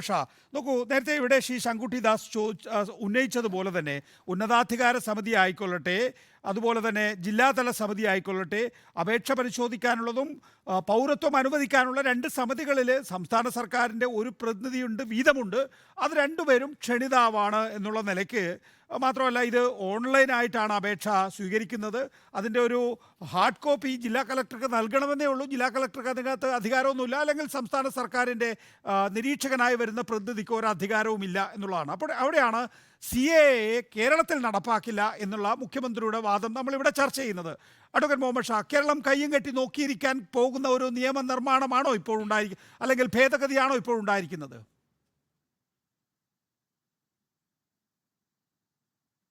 ഷാ നോക്കൂ നേരത്തെ ഇവിടെ ശ്രീ ശങ്കുട്ടി ദാസ് ചോ ഉന്നയിച്ചതുപോലെ തന്നെ ഉന്നതാധികാര സമിതി ആയിക്കൊള്ളട്ടെ അതുപോലെ തന്നെ ജില്ലാതല സമിതി ആയിക്കൊള്ളട്ടെ അപേക്ഷ പരിശോധിക്കാനുള്ളതും പൗരത്വം അനുവദിക്കാനുള്ള രണ്ട് സമിതികളിൽ സംസ്ഥാന സർക്കാരിന്റെ ഒരു പ്രതിനിധിയുണ്ട് വീതമുണ്ട്. അത് രണ്ടുപേരും ക്ഷണിതാവാണ് എന്നുള്ള നിലയ്ക്ക് മാത്രമല്ല ഇത് ഓൺലൈനായിട്ടാണ് അപേക്ഷ സ്വീകരിക്കുന്നത്. അതിന്റെ ഒരു ഹാർഡ് കോപ്പി ജില്ലാ കളക്ടർക്ക് നൽകണമെന്നേ ഉള്ളൂ. ജില്ലാ കളക്ടർക്ക് അതിനകത്ത് അധികാരമൊന്നുമില്ല. അല്ലെങ്കിൽ സംസ്ഥാന സർക്കാരിന്റെ നിരീക്ഷകനായി വരുന്ന പ്രതിനിധിക്ക് ഒരു അധികാരവുമില്ല എന്നുള്ളതാണ്. അപ്പോൾ അവിടെയാണ് സി എ കേരളത്തിൽ നടപ്പാക്കില്ല എന്നുള്ള മുഖ്യമന്ത്രിയുടെ വാദം നമ്മളിവിടെ ചർച്ച ചെയ്യുന്നത്. അഡ്വക്കേറ്റ് മുഹമ്മദ് ഷാ കേരളം കയ്യും കെട്ടി നോക്കിയിരിക്കാൻ പോകുന്ന ഒരു നിയമനിർമ്മാണമാണോ ഇപ്പോൾ ഉണ്ടായിരിക്കുക അല്ലെങ്കിൽ ഭേദഗതിയാണോ ഇപ്പോൾ ഉണ്ടായിരിക്കുന്നത്?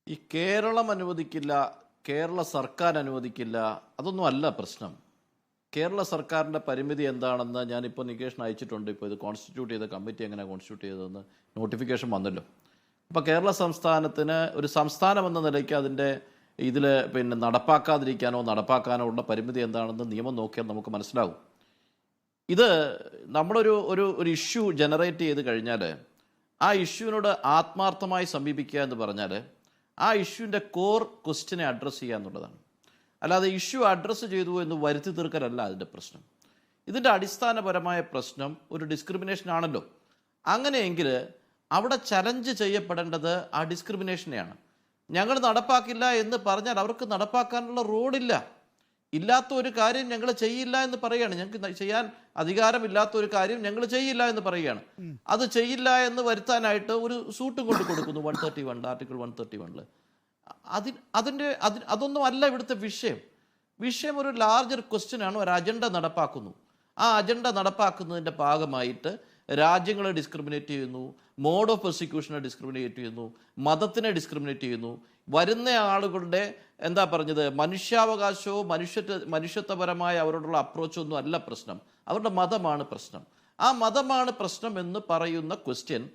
ഈ കേരളം അനുവദിക്കില്ല കേരള സർക്കാർ അനുവദിക്കില്ല അതൊന്നും അല്ല പ്രശ്നം. കേരള സർക്കാരിന്റെ പരിമിതി എന്താണെന്ന് ഞാനിപ്പോൾ നികേഷൻ അയച്ചിട്ടുണ്ട്. ഇപ്പോൾ ഇത് കോൺസ്റ്റിറ്റ്യൂട്ട് ചെയ്ത കമ്മിറ്റി എങ്ങനെ കോൺസ്റ്റിറ്റ്യൂട്ട് ചെയ്തതെന്ന് നോട്ടിഫിക്കേഷൻ വന്നല്ലോ. അപ്പോൾ കേരള സംസ്ഥാനത്തിന് ഒരു സംസ്ഥാനം എന്ന നിലയ്ക്ക് അതിന്റെ ഇതിൽ പിന്നെ നടപ്പാക്കാതിരിക്കാനോ നടപ്പാക്കാനോ ഉള്ള പരിമിതി എന്താണെന്ന് നിയമം നോക്കിയാൽ നമുക്ക് മനസ്സിലാവും. ഇത് നമ്മളൊരു ഒരു ഒരു ഇഷ്യൂ ജനറേറ്റ് ചെയ്ത് കഴിഞ്ഞാൽ ആ ഇഷ്യൂവിനോട് ആത്മാർത്ഥമായി സമീപിക്കുക എന്ന് പറഞ്ഞാൽ ആ ഇഷ്യൂവിന്റെ കോർ ക്വസ്റ്റിനെ അഡ്രസ്സ് ചെയ്യുക എന്നുള്ളതാണ്. അല്ലാതെ ഇഷ്യൂ അഡ്രസ്സ് ചെയ്തു എന്ന് വരുത്തി തീർക്കലല്ല അതിന്റെ പ്രശ്നം. ഇതിന്റെ അടിസ്ഥാനപരമായ പ്രശ്നം ഒരു ഡിസ്ക്രിമിനേഷൻ ആണല്ലോ. അങ്ങനെയെങ്കിൽ അവിടെ ചലഞ്ച് ചെയ്യപ്പെടേണ്ടത് ആ ഡിസ്ക്രിമിനേഷനെയാണ്. ഞങ്ങൾ നടപ്പാക്കില്ല എന്ന് പറഞ്ഞാൽ അവർക്ക് നടപ്പാക്കാനുള്ള റോഡില്ല. ഇല്ലാത്ത ഒരു കാര്യം ഞങ്ങൾ ചെയ്യില്ല എന്ന് പറയുകയാണ്. ഞങ്ങൾക്ക് ചെയ്യാൻ അധികാരമില്ലാത്ത ഒരു കാര്യം ഞങ്ങൾ ചെയ്യില്ല എന്ന് പറയുകയാണ്. അത് ചെയ്യില്ല എന്ന് വരുത്താനായിട്ട് ഒരു സൂട്ടും കൊണ്ട് കൊടുക്കുന്നു. One thirty one article one thirty വണ്ണിൽ അതിന് അതിന്റെ അതി അതൊന്നും അല്ല ഇവിടുത്തെ വിഷയം. വിഷയം ഒരു ലാർജർ ക്വസ്റ്റ്യൻ ആണ്. ഒരു അജണ്ട നടപ്പാക്കുന്നു. ആ അജണ്ട നടപ്പാക്കുന്നതിന്റെ ഭാഗമായിട്ട് രാജ്യങ്ങളെ ഡിസ്ക്രിമിനേറ്റ് ചെയ്യുന്നു മോഡ് ഓഫ് പ്രോസിക്യൂഷനെ ഡിസ്ക്രിമിനേറ്റ് ചെയ്യുന്നു മതത്തിനെ ഡിസ്ക്രിമിനേറ്റ് ചെയ്യുന്നു. വരുന്ന ആളുകളുടെ എന്താ പറഞ്ഞത് മനുഷ്യാവകാശവും മനുഷ്യ മനുഷ്യത്വപരമായ അവരോടുള്ള അപ്രോച്ചൊന്നും അല്ല പ്രശ്നം. അവരുടെ മതമാണ് പ്രശ്നം. ആ മതമാണ് പ്രശ്നം എന്ന് പറയുന്ന ക്വസ്റ്റ്യൻ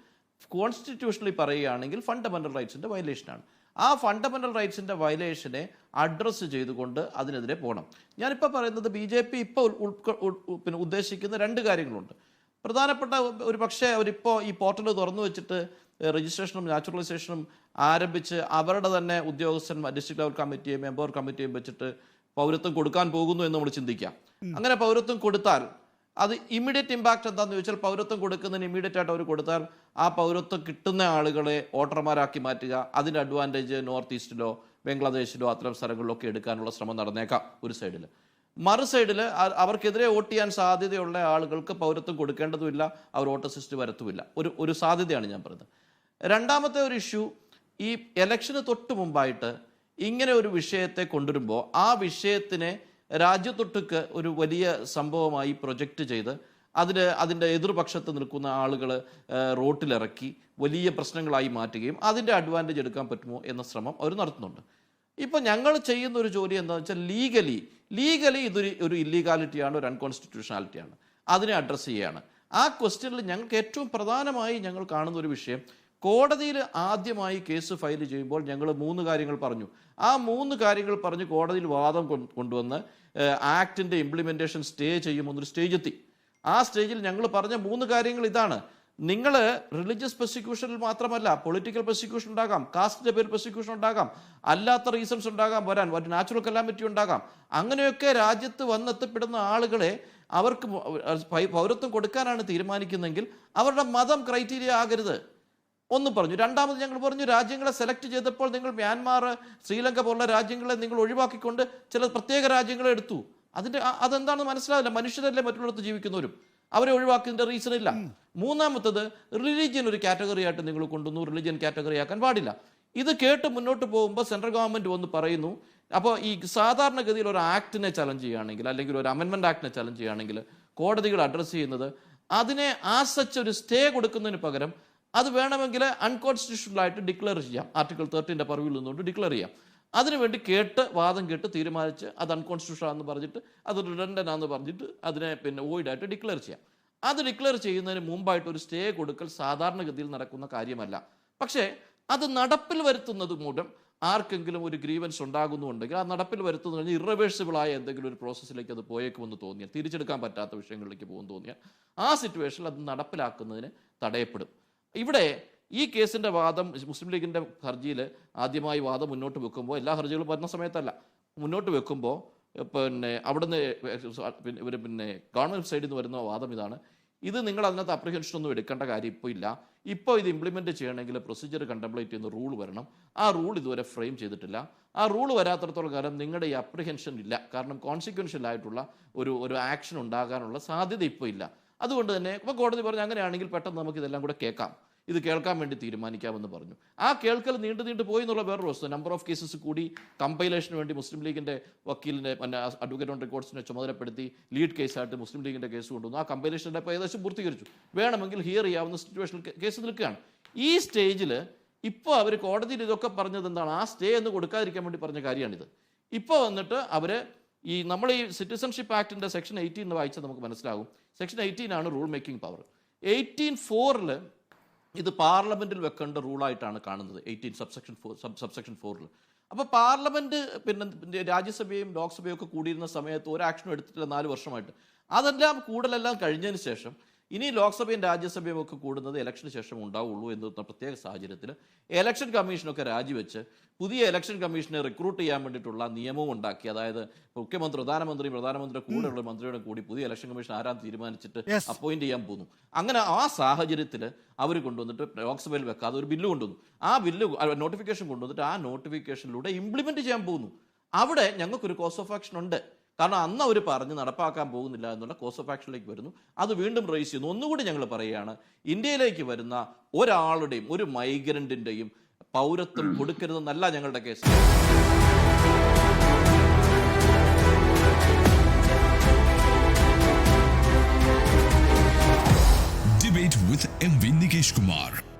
കോൺസ്റ്റിറ്റ്യൂഷണലി പറയുകയാണെങ്കിൽ ഫണ്ടമെന്റൽ റൈറ്റ്സിന്റെ വയലേഷനാണ് ആ ഫണ്ടമെന്റൽ റൈറ്റ്സിന്റെ വയലേഷനെ അഡ്രസ്സ് ചെയ്തുകൊണ്ട് അതിനെതിരെ പോകണം ഞാനിപ്പോൾ പറയുന്നത് ബി ജെ പി ഇപ്പോൾ പിന്നെ ഉദ്ദേശിക്കുന്ന രണ്ട് കാര്യങ്ങളുണ്ട്. പ്രധാനപ്പെട്ട ഒരു പക്ഷേ അവരിപ്പോൾ ഈ പോർട്ടൽ തുറന്നു വെച്ചിട്ട് രജിസ്ട്രേഷനും നാച്ചുറലൈസേഷനും ആരംഭിച്ച് അവരുടെ തന്നെ ഉദ്യോഗസ്ഥൻ ഡിസ്ട്രിക്ട് ലെവൽ കമ്മിറ്റിയും മെമ്പർ കമ്മിറ്റിയും വെച്ചിട്ട് പൗരത്വം കൊടുക്കാൻ പോകുന്നു എന്ന് നമ്മൾ ചിന്തിക്കാം. അങ്ങനെ പൗരത്വം കൊടുത്താൽ അത് ഇമ്മീഡിയറ്റ് ഇമ്പാക്റ്റ് എന്താണെന്ന് ചോദിച്ചാൽ പൗരത്വം കൊടുക്കുന്നതിന് ഇമ്മീഡിയറ്റ് ആയിട്ട് അവർ കൊടുത്താൽ ആ പൗരത്വം കിട്ടുന്ന ആളുകളെ വോട്ടർമാരാക്കി മാറ്റുക. അതിന്റെ അഡ്വാന്റേജ് നോർത്ത് ഈസ്റ്റിലോ ബംഗ്ലാദേശിലോ അത്തരം സ്ഥലങ്ങളിലൊക്കെ എടുക്കാനുള്ള ശ്രമം നടന്നേക്കാം ഒരു സൈഡിൽ മറു സൈഡിൽ അവർക്കെതിരെ വോട്ട് ചെയ്യാൻ സാധ്യതയുള്ള ആളുകൾക്ക് പൗരത്വം കൊടുക്കേണ്ടതുമില്ല അവർ വോട്ട് അസിസ്റ്റ് വരത്തുമില്ല. ഒരു ഒരു സാധ്യതയാണ് ഞാൻ പറയുന്നത് രണ്ടാമത്തെ ഒരു ഇഷ്യൂ ഈ ഇലക്ഷന് തൊട്ട് മുമ്പായിട്ട് ഇങ്ങനെ ഒരു വിഷയത്തെ കൊണ്ടുവരുമ്പോൾ ആ വിഷയത്തിനെ രാജ്യത്തൊട്ടുക്ക് ഒരു വലിയ സംഭവമായി പ്രൊജക്റ്റ് ചെയ്ത് അതിന് അതിന്റെ എതിർപക്ഷത്ത് നിൽക്കുന്ന ആളുകൾ റോട്ടിലിറക്കി വലിയ പ്രശ്നങ്ങളായി മാറ്റുകയും അതിന്റെ അഡ്വാന്റേജ് എടുക്കാൻ പറ്റുമോ എന്ന ശ്രമം അവർ നടത്തുന്നുണ്ട്. ഇപ്പം ഞങ്ങൾ ചെയ്യുന്ന ഒരു ജോലി എന്താണെന്ന് വെച്ചാൽ ലീഗലി ലീഗലി ഇതൊരു ഒരു ഇല്ലീഗാലിറ്റിയാണ് ഒരു അൺകോൺസ്റ്റിറ്റ്യൂഷണാലിറ്റിയാണ് അതിനെ അഡ്രസ്സ് ചെയ്യുകയാണ് ആ ക്വസ്റ്റ്യനിൽ ഞങ്ങൾക്ക് ഏറ്റവും പ്രധാനമായി ഞങ്ങൾ കാണുന്ന ഒരു വിഷയം കോടതിയിൽ ആദ്യമായി കേസ് ഫയൽ ചെയ്യുമ്പോൾ ഞങ്ങൾ മൂന്ന് കാര്യങ്ങൾ പറഞ്ഞു. ആ മൂന്ന് കാര്യങ്ങൾ പറഞ്ഞ് കോടതിയിൽ വാദം കൊണ്ട് കൊണ്ടുവന്ന് ആക്ടിന്റെ ഇംപ്ലിമെന്റേഷൻ സ്റ്റേ ചെയ്യുമെന്നൊരു സ്റ്റേജ് എത്തി. ആ സ്റ്റേജിൽ ഞങ്ങൾ പറഞ്ഞ മൂന്ന് കാര്യങ്ങൾ ഇതാണ്. നിങ്ങൾ റിലീജിയസ് പെർസിക്യൂഷനിൽ മാത്രമല്ല പൊളിറ്റിക്കൽ പെർസിക്യൂഷൻ ഉണ്ടാകാം കാസ്റ്റിന്റെ പേരിൽ പെർസിക്യൂഷൻ ഉണ്ടാകാം അല്ലാത്ത റീസൺസ് ഉണ്ടാകാം വരാൻ ഒരു നാച്ചുറൽ കലാമിറ്റി ഉണ്ടാകാം. അങ്ങനെയൊക്കെ രാജ്യത്ത് വന്നെത്തപ്പെടുന്ന ആളുകളെ അവർക്ക് പൗരത്വം കൊടുക്കാനാണ് തീരുമാനിക്കുന്നതെങ്കിൽ അവരുടെ മതം ക്രൈറ്റീരിയ ആകരുത്. ഒന്ന് പറഞ്ഞു രണ്ടാമത് ഞങ്ങൾ പറഞ്ഞു രാജ്യങ്ങളെ സെലക്ട് ചെയ്തപ്പോൾ നിങ്ങൾ മ്യാൻമാർ ശ്രീലങ്ക പോലുള്ള രാജ്യങ്ങളെ നിങ്ങൾ ഒഴിവാക്കിക്കൊണ്ട് ചില പ്രത്യേക രാജ്യങ്ങളെ എടുത്തു. അതിന്റെ അതെന്താണെന്ന് മനസ്സിലാവില്ല. മനുഷ്യരല്ലേ മറ്റുള്ളിടത്ത് ജീവിക്കുന്നവരും. അവരെ ഒഴിവാക്കുന്നതിന്റെ റീസൺ ഇല്ല. മൂന്നാമത്തത് റിലീജിയൻ ഒരു കാറ്റഗറി ആയിട്ട് നിങ്ങൾ കൊണ്ടുവന്നു. റിലീജിയൻ കാറ്റഗറി ആക്കാൻ പാടില്ല. ഇത് കേട്ട് മുന്നോട്ട് പോകുമ്പോൾ സെൻട്രൽ ഗവൺമെന്റ് വന്ന് പറയുന്നു അപ്പോൾ ഈ സാധാരണഗതിയിൽ ഒരു ആക്ടിനെ ചലഞ്ച് ചെയ്യുകയാണെങ്കിൽ അല്ലെങ്കിൽ ഒരു അമെൻമെന്റ് ആക്ടിനെ ചലഞ്ച് ചെയ്യുകയാണെങ്കിൽ കോടതികൾ അഡ്രസ്സ് ചെയ്യുന്നത് അതിനെ ആസച്ച് ഒരു സ്റ്റേ കൊടുക്കുന്നതിന് പകരം അത് വേണമെങ്കിൽ അൺകോൺസ്റ്റിറ്റ്യൂഷണൽ ആയിട്ട് ഡിക്ലെയർ ചെയ്യാം. ആർട്ടിക്കിൾ തേർട്ടീന്റെ പറവിൽ നിന്നുകൊണ്ട് ഡിക്ലെയർ ചെയ്യാം. അതിനുവേണ്ടി കേട്ട് വാദം കേട്ട് തീരുമാനിച്ച് അത് അൺകോൺസ്റ്റിറ്റ്യൂഷൻ ആണെന്ന് പറഞ്ഞിട്ട് അത് റിഡൻഡൻ ആണെന്ന് പറഞ്ഞിട്ട് അതിനെ പിന്നെ ആയിട്ട് ഡിക്ലെയർ ചെയ്യാം. അത് ഡിക്ലെയർ ചെയ്യുന്നതിന് മുമ്പായിട്ട് ഒരു സ്റ്റേ കൊടുക്കൽ സാധാരണഗതിയിൽ നടക്കുന്ന കാര്യമല്ല. പക്ഷേ അത് നടപ്പിൽ വരുത്തുന്നത് മൂലം ആർക്കെങ്കിലും ഒരു ഗ്രീവൻസ് ഉണ്ടാകുന്നുണ്ടെങ്കിൽ ആ നടപ്പിൽ വരുത്തുന്നു കഴിഞ്ഞാൽ ഇറവേഴ്സിബിൾ ആയ എന്തെങ്കിലും ഒരു പ്രോസസ്സിലേക്ക് അത് പോയേക്കുമെന്ന് തോന്നിയാൽ തിരിച്ചെടുക്കാൻ പറ്റാത്ത വിഷയങ്ങളിലേക്ക് പോകുമെന്ന് തോന്നിയാൽ ആ സിറ്റുവേഷനിൽ അത് നടപ്പിലാക്കുന്നതിന് തടയപ്പെടും. ഇവിടെ ഈ കേസിന്റെ വാദം മുസ്ലിം ലീഗിന്റെ ഹർജിയിൽ ആദ്യമായി വാദം മുന്നോട്ട് വെക്കുമ്പോൾ എല്ലാ ഹർജികളും വരുന്ന സമയത്തല്ല. മുന്നോട്ട് വെക്കുമ്പോൾ പിന്നെ അവിടുന്ന് പിന്നെ ഇവർ പിന്നെ ഗവൺമെന്റ് സൈഡിൽ നിന്ന് വരുന്ന വാദം ഇതാണ്. ഇത് നിങ്ങൾ അതിനകത്ത് അപ്രഹെൻഷൻ ഒന്നും എടുക്കേണ്ട കാര്യം ഇപ്പോൾ ഇല്ല. ഇപ്പോൾ ഇത് ഇംപ്ലിമെന്റ് ചെയ്യണമെങ്കിൽ പ്രൊസീജിയർ കണ്ടംപ്ലേറ്റ് ചെയ്യുന്ന റൂൾ വരണം. ആ റൂൾ ഇതുവരെ ഫ്രെയിം ചെയ്തിട്ടില്ല. ആ റൂൾ വരാത്തടത്തോളം കാലം നിങ്ങളുടെ ഈ അപ്രിഹെൻഷൻ ഇല്ല. കാരണം കോൺസിക്വൻഷ്യൽ ആയിട്ടുള്ള ഒരു ഒരു ആക്ഷൻ ഉണ്ടാകാനുള്ള സാധ്യത ഇപ്പോൾ ഇല്ല. അതുകൊണ്ട് തന്നെ ഇപ്പോൾ കോടതി പറഞ്ഞു അങ്ങനെയാണെങ്കിൽ പെട്ടെന്ന് നമുക്ക് ഇതെല്ലാം കൂടെ കേൾക്കാം. ഇത് കേൾക്കാൻ വേണ്ടി തീരുമാനിക്കാമെന്ന് പറഞ്ഞു. ആ കേൾക്കൽ നീണ്ടു നീണ്ടു പോയി എന്നുള്ള വേറൊരു വസ്തു. നമ്പർ ഓഫ് കേസസ് കൂടി കമ്പൈലേഷന് വേണ്ടി മുസ്ലിം ലീഗിന്റെ വക്കീലിന്റെ പിന്നെ അഡ്വക്കേറ്റ് ഓൺ റെക്കോർഡ്സിനെ ചുമതലപ്പെടുത്തി ലീഡ് കേസായിട്ട് മുസ്ലിം ലീഗിന്റെ കേസ് കൊണ്ടുവന്നു. ആ കമ്പൈലേഷന്റെ ഇപ്പോൾ ഏകദേശം പൂർത്തീകരിച്ചു. വേണമെങ്കിൽ ഹിയർ ചെയ്യാവുന്ന സിറ്റുവേഷനിൽ കേസ് നിൽക്കുകയാണ്. ഈ സ്റ്റേജിൽ ഇപ്പോൾ അവർ കോടതിയിൽ ഇതൊക്കെ പറഞ്ഞത് എന്താണ്? ആ സ്റ്റേ എന്ന് കൊടുക്കാതിരിക്കാൻ വേണ്ടി പറഞ്ഞ കാര്യമാണിത്. ഇപ്പോൾ വന്നിട്ട് അവർ ഈ നമ്മൾ ഈ സിറ്റിസൺഷിപ്പ് ആക്ടിന്റെ സെക്ഷൻ എയ്റ്റീൻ വായിച്ചാൽ നമുക്ക് മനസ്സിലാകും. സെക്ഷൻ എയ്റ്റീൻ ആണ് റൂൾ മേക്കിംഗ് പവർ എയ്റ്റീൻ ഫോറിൽ ഇത് പാർലമെന്റിൽ വെക്കേണ്ട റൂളായിട്ടാണ് കാണുന്നത് എയ്റ്റീൻ സബ്സെക്ഷൻ ഫോർ സബ്സെക്ഷൻ ഫോറിൽ അപ്പോൾ പാർലമെന്റ് പിന്നെ രാജ്യസഭയും ലോക്സഭയും ഒക്കെ കൂടിയിരുന്ന സമയത്ത് ഒരു ആക്ഷനും എടുത്തിട്ടില്ല നാല് വർഷമായിട്ട്. അതെല്ലാം കൂടലെല്ലാം കഴിഞ്ഞതിന് ശേഷം ഇനി ലോക്സഭയും രാജ്യസഭയും ഒക്കെ കൂടുന്നത് ഇലക്ഷന് ശേഷം ഉണ്ടാവുള്ളൂ എന്ന പ്രത്യേക സാഹചര്യത്തിൽ ഇലക്ഷൻ കമ്മീഷനൊക്കെ രാജിവെച്ച് പുതിയ ഇലക്ഷൻ കമ്മീഷനെ റിക്രൂട്ട് ചെയ്യാൻ വേണ്ടിയിട്ടുള്ള നിയമവും ഉണ്ടാക്കി. അതായത് മുഖ്യമന്ത്രി പ്രധാനമന്ത്രി പ്രധാനമന്ത്രിയുടെ കൂടെയുള്ള മന്ത്രിയുടെ കൂടി പുതിയ ഇലക്ഷൻ കമ്മീഷൻ ആരാൻ തീരുമാനിച്ചിട്ട് അപ്പോയിന്റ് ചെയ്യാൻ പോകുന്നു. അങ്ങനെ ആ സാഹചര്യത്തിൽ അവർ കൊണ്ടുവന്നിട്ട് ലോക്സഭയിൽ വെക്കാതെ ഒരു ബില്ല് കൊണ്ടുവന്നു. ആ ബില്ല് നോട്ടിഫിക്കേഷൻ കൊണ്ടുവന്നിട്ട് ആ നോട്ടിഫിക്കേഷനിലൂടെ ഇംപ്ലിമെന്റ് ചെയ്യാൻ പോകുന്നു. അവിടെ ഞങ്ങൾക്കൊരു കോസ് ഓഫ് ആക്ഷൻ ഉണ്ട്. കാരണം അന്ന് അവർ പറഞ്ഞ് നടപ്പാക്കാൻ പോകുന്നില്ല എന്നുള്ള കോസ് ഓഫ് ആക്ഷനിലേക്ക് വരുന്നു. അത് വീണ്ടും റേസ് ചെയ്യുന്നു. ഒന്നുകൂടി ഞങ്ങൾ പറയുകയാണ്. ഇന്ത്യയിലേക്ക് വരുന്ന ഒരാളുടെയും ഒരു മൈഗ്രന്റിന്റെയും പൗരത്വം കൊടുക്കരുതെന്നല്ല ഞങ്ങളുടെ കേസ് Debate with MV Nikesh Kumar.